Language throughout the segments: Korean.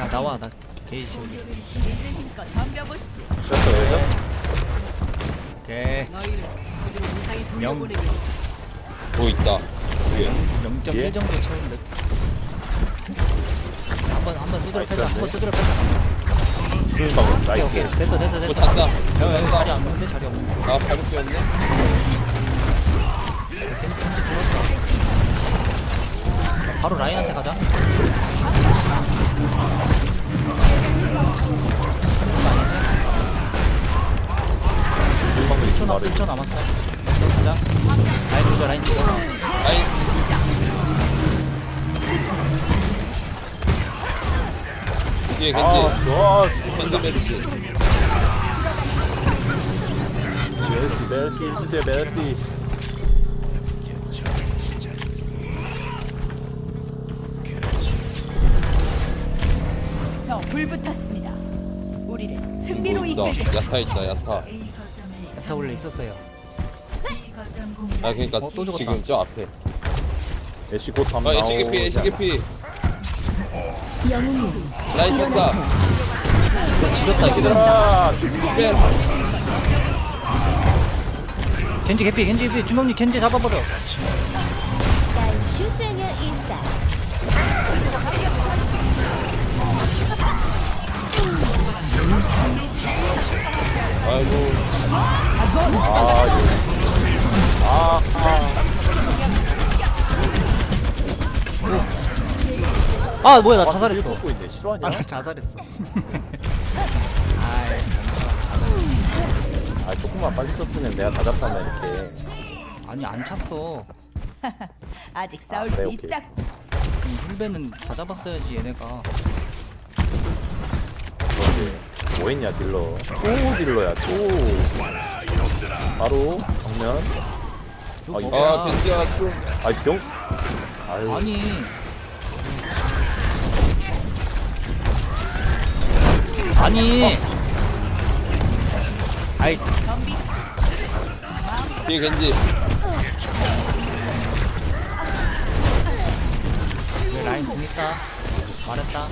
야 나와 나 게이지. 쉬었어 여기서? 오케이 명. 뭐 있다. 뒤에. 0.1 예? 정도 채우는데 한번 한번 두드려 패자 한번 두드려 패자 술 먹어 오케이 나이스 오케이 됐어 됐어 뭐 됐어 찬다. 야 여기 자리 안 오는데 자리 없는데 아, 발목 뛰었네. 바로 라인한테 가자 1초 거 남았어 말해 1초 남았어 가자 라인 조져 라인 조져 아이. 뒤에 겐지. 아 좋아 겐지 메르시. 메르시 메르시 해주세요 메르시 저 불붙었습니다. 우리를 승리로. 이끌겠습니다. 야타 있다, 야타. 사 원래 있었어요 아, 그니까 어, 또 죽었다. 지금 저 앞에. 애쉬 곧 아, 한번 애쉬 개피. 영웅님 라인 찬다. 지렸다 이거 얘들아 빼. 겐지 개피 겐지 개피 중경님 겐지 잡아버려. 아이고. 아아 뭐야 나 아, 자살했어 먹고 있네 실화냐? 아나 자살했어 아 조금만 빨리 썼으면 내가 다 잡았네 이렇게 아니 안 찼어 아직 싸울 아, 수. 있다. 힐베는 다 잡았어야지 얘네가 그런데 뭐 했냐 딜러. 또 딜러야 또. 바로 정면. 이거. 아, 아, 겐지야, 좀. 아이 병. 아유. 아니. 아니. 아이. 뒤에 겐지. 왜 라인 보니까 말했다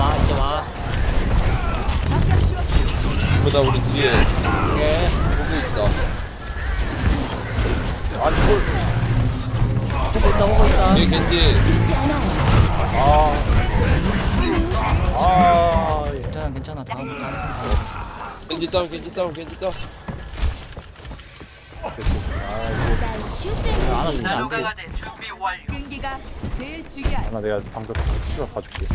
와 이제 와. 보다 우리 뒤에. 오케이 보고 있다. 아니 이걸 보고 있다 보고 있다. 뒤에 겐지. 아, 아, 괜찮아 괜찮아. 다음 다음 겐지 다운, 겐지 다운, 겐지 다운. Dein Schützlinge 하나 주면 안돼 끈기가 제일. 하나 내가 방금 시간 봐줄게.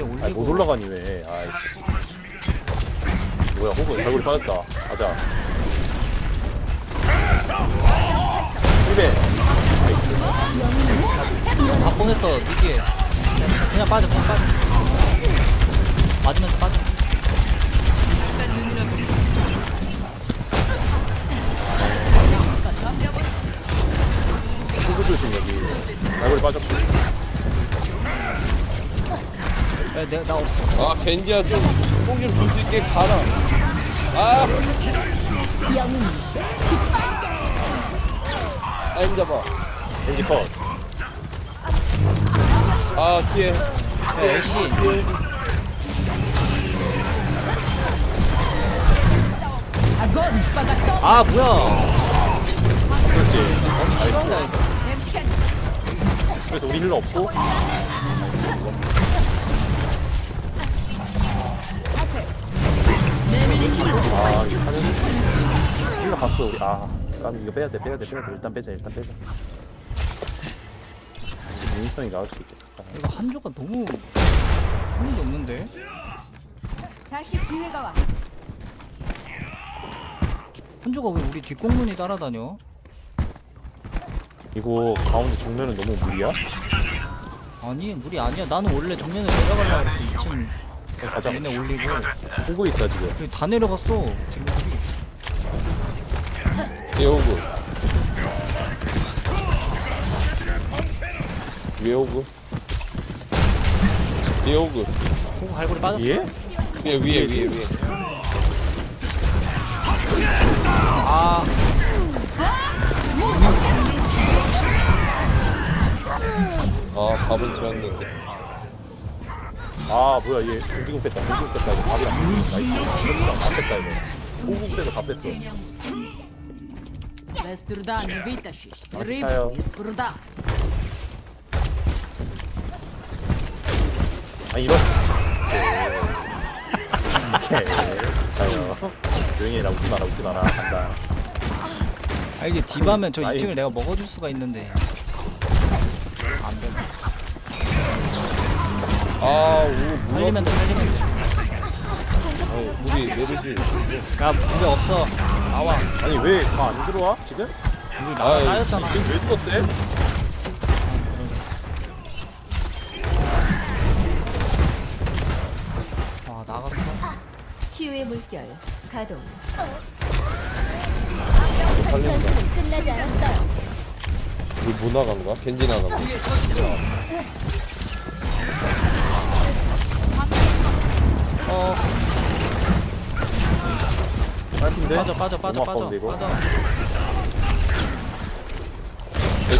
위에 아못 올리고 올라가니 왜? 아이씨. 뭐야 호구 얼굴이 빠졌다. 가자. 1배. 다 보냈어 니기에 그냥, 그냥 빠져 그냥 빠져 맞으면서 빠져 호구 조심 여기. 얼굴이 빠졌고. 야, 내가 나 없어 아, 겐지야, 좀, 뽕좀줄 수 있게 가라. 아, 영웅님 라인 잡아. 겐지 컷. 아, 뒤에. 야 애쉬 아 뭐야 그렇지. 이거 그래서 우리 힐러 없고. 우리. 아, 난 이거 빼야 돼, 빼야 돼, 빼야 돼. 일단 빼자, 일단 빼자. 지금 인성이 나올 수도 있겠다. 이거 한조가 너무 힘이 없는데 다시 기회가 와. 한조가 왜 우리 뒷공문이 따라다녀 이거 가운데 정면은 너무 무리야? 아니 물이 아니야 나는 원래 정면에 내려가려고 했어 2층 가자. 얘네 올리고 보고 있다 지금. 여기 다 내려갔어 뒷공문이 오고. 위에 오고. 뒤에 오고. 공 갈고리 빠졌어. 예? 위에 위에 위에 위에. 아. 아 밥은 지었는데. 아 뭐야 얘. 공기공 뺐다 공기공 뺐다. 이거 밥이랑 나이스 다. 뺐다. 이거. 공기공 빼서 다 뺐어 Bez truda nie wytasisz. Ryb jest bruda. 아 이거 오케이. 자요 조용히 해라 웃지 마라 웃지 마라. 간다. 아 이게 디바면 저 2층을 내가 먹어줄 수가 있는데. 아, 안되네 아오 살리면 돼 살리면 돼. 우리 메르시 야 문제 없어. 나와. 아니 왜 다 안 들어와 지금? 아이, 쌓였잖아. 지금 왜 죽었대? 아 나갔어. 치유의 물결 가동. 전투는 끝나지 않았어요. 우리 뭐 나간가? 겐지 나간가? 어 같은데? 빠져 빠져 빠져 빠져 아까운데, 이거? 빠져. 야,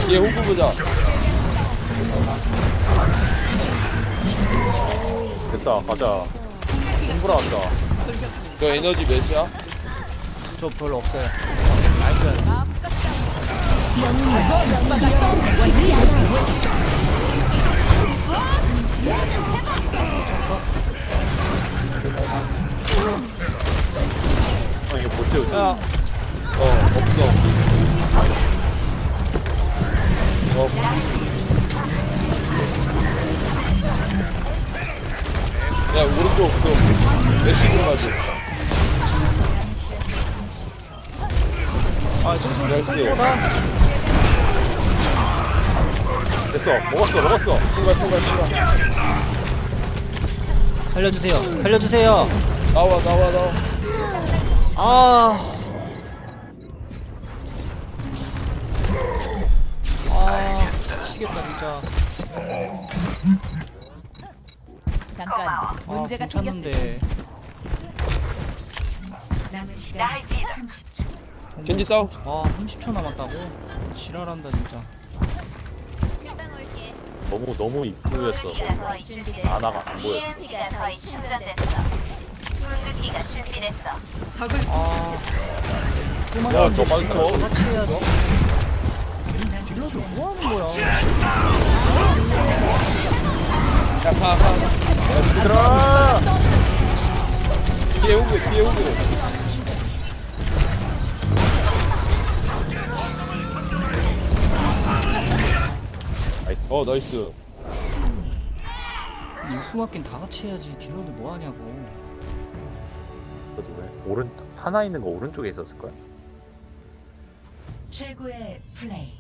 뒤에 호구 보자 됐다 가자 홍보라 왔다 저 에너지 몇이야? 저 별로 없어요. 나이스. 채우지 야어 없어 어 야, 오른쪽 그 메시로 가지. 아, 지금 나이스. 됐어 먹었어 먹었어 출발, 출발, 출발. 살려주세요. 살려주세요. 나와, 나와, 나와. 아. 아, 미치겠다 진짜. 잠깐 아, 문제가 괜찮은데. 남은 시간 30초. 겐지 다운. 아, 30초 남았다고? 지랄한다 진짜. 너무 너무 이쁘였어 준비됐어. 아나가 안 보였어 EMP가 거의 충전됐어. 준비됐어. 아, 야저 빠졌다 같이 해야지. 딜러들 뭐 하는 거야? 야, 가, 가. 얘들아 뒤에 호구, 뒤에 호구. 나이스 어, 나이스. 육구 맞긴 다 같이 해야지. 딜러들 뭐 하냐고. 왜 오른 하나 있는 거 오른쪽에 있었을 거야 최고의 플레이.